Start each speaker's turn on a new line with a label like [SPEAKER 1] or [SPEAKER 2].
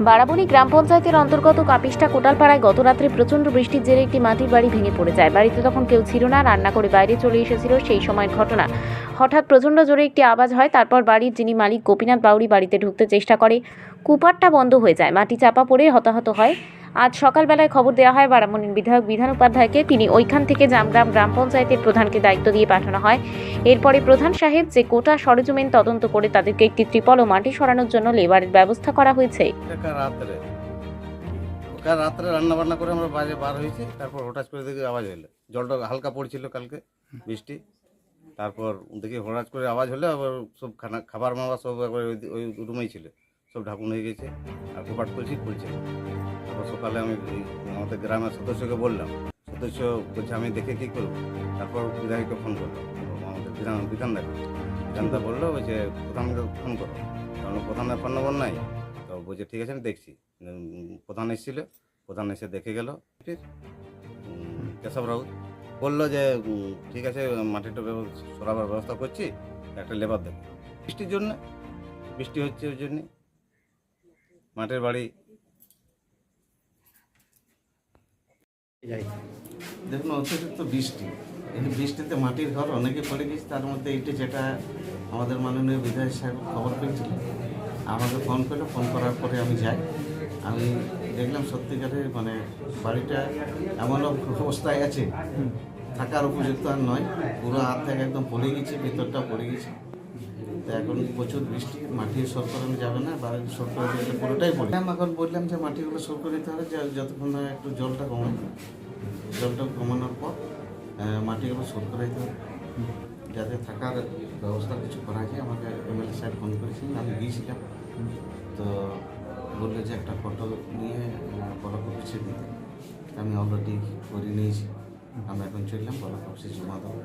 [SPEAKER 1] বারাবণী গ্রাম পঞ্চায়েতের অন্তর্গত কাপিষ্ঠা কোটালপাড়ায় গত রাত্রে প্রচণ্ড বৃষ্টির জেরে একটি মাটির বাড়ি ভেঙে পড়ে যায়। বাড়িতে তখন কেউ ছিল না, রান্না করে বাইরে চলে এসেছিল সেই সময়ের ঘটনা। হঠাৎ প্রচণ্ড জোরে একটি আওয়াজ হয়, তারপর বাড়ির যিনি মালিক গোপীনাথ বাউরি বাড়িতে ঢুকতে চেষ্টা করে। কুপারটা বন্ধ হয়ে যায়, মাটি চাপা পড়ে হতাহত হয়। আজ সকালবেলায় খবর দেওয়া হয় বারামণির বিধায়ক, বিধান উপাধ্যায়কে। তিনি ওইখান থেকে জামগ্রাম গ্রাম পঞ্চায়েতের প্রধানকে দায়িত্ব দিয়ে পাঠানো হয়। এরপরে প্রধান সাহেব যে কোটা সরজমিন তদন্ত করে তাদেরকে একটি ত্রিপল ও মাটি সরানোর জন্য লেবারের ব্যবস্থা করা হয়েছে।
[SPEAKER 2] এটা রাত্রে। রান্না বান্না করে আমরা বাইরে বার হয়েছি, তারপর হঠাৎ করে দেখি আওয়াজ হলো। জলটা হালকা পড়ছিল কালকে, বৃষ্টি। তারপর দেখি হঠাৎ করে আওয়াজ হলো, আবার সব খানা, খাবার মাবার সব ওই রুমেই ছিল। সব ঢাকুন হয়ে গেছে। আর কোপাট খুলছি খুলছে। তারপর সকালে আমি আমাদের গ্রামের সদস্যকে বললাম, সদস্য বলছে, আমি দেখে কী করব? তারপর বিধায়ককে ফোন করলাম। আমাদের বিধান বিধানদাকে বিধানদা বলল যে প্রধানকে ফোন করো। কারণ প্রধানের ফোন নম্বর নাই। তো বলছে, ঠিক আছে, আমি দেখছি। প্রধান এসেছিল। প্রধান এসে দেখে গেল। ঠিক কেশব রাউত বলল যে ঠিক আছে মাটিটা সরাবার ব্যবস্থা করছি। একটা লেবার দেবো। বৃষ্টির জন্য, বৃষ্টি হচ্ছে ওই জন্যে। মাটির বাড়ি।
[SPEAKER 3] দেখুন অতিরিক্ত বৃষ্টি। এই বৃষ্টিতে মাটির ঘর অনেকে পড়ে গেছে তার মধ্যে এইটা যেটা আমাদের মাননীয় বিধায়ক সাহেব খবর পেয়েছিলেন। আমাকে ফোন করল ফোন করার পরে আমি যাই। আমি দেখলাম সত্যিকারে মানে বাড়িটা এমন অবস্থায় আছে থাকার উপযুক্ত আর নয়। পুরো হাত থেকে একদম পড়ে গেছে ভিতরটা পড়ে গেছে। তো এখন প্রচুর বৃষ্টি, মাটি সর করানো যাবে না বাড়ির সর করে পুরোটাই পড়ে। আমি এখন বললাম যে মাটিগুলো সর করে দিতে হবে যতক্ষণ না একটু জলটা কমায় জলটা কমানোর পর মাটিগুলো সর করে দিতে হবে। যাতে থাকার ব্যবস্থা কিছু করা যায়। আমাকে এমএলএ সাহেব ফোন করেছিলেন আমি গিয়েছিলাম। তো বলল যে একটা ফটো নিয়ে ব্লক অফিসে দিতে। আমি অলরেডি করে নিয়েছি। আমরা এখন চললাম ব্লক অফিসে জমা দেবো।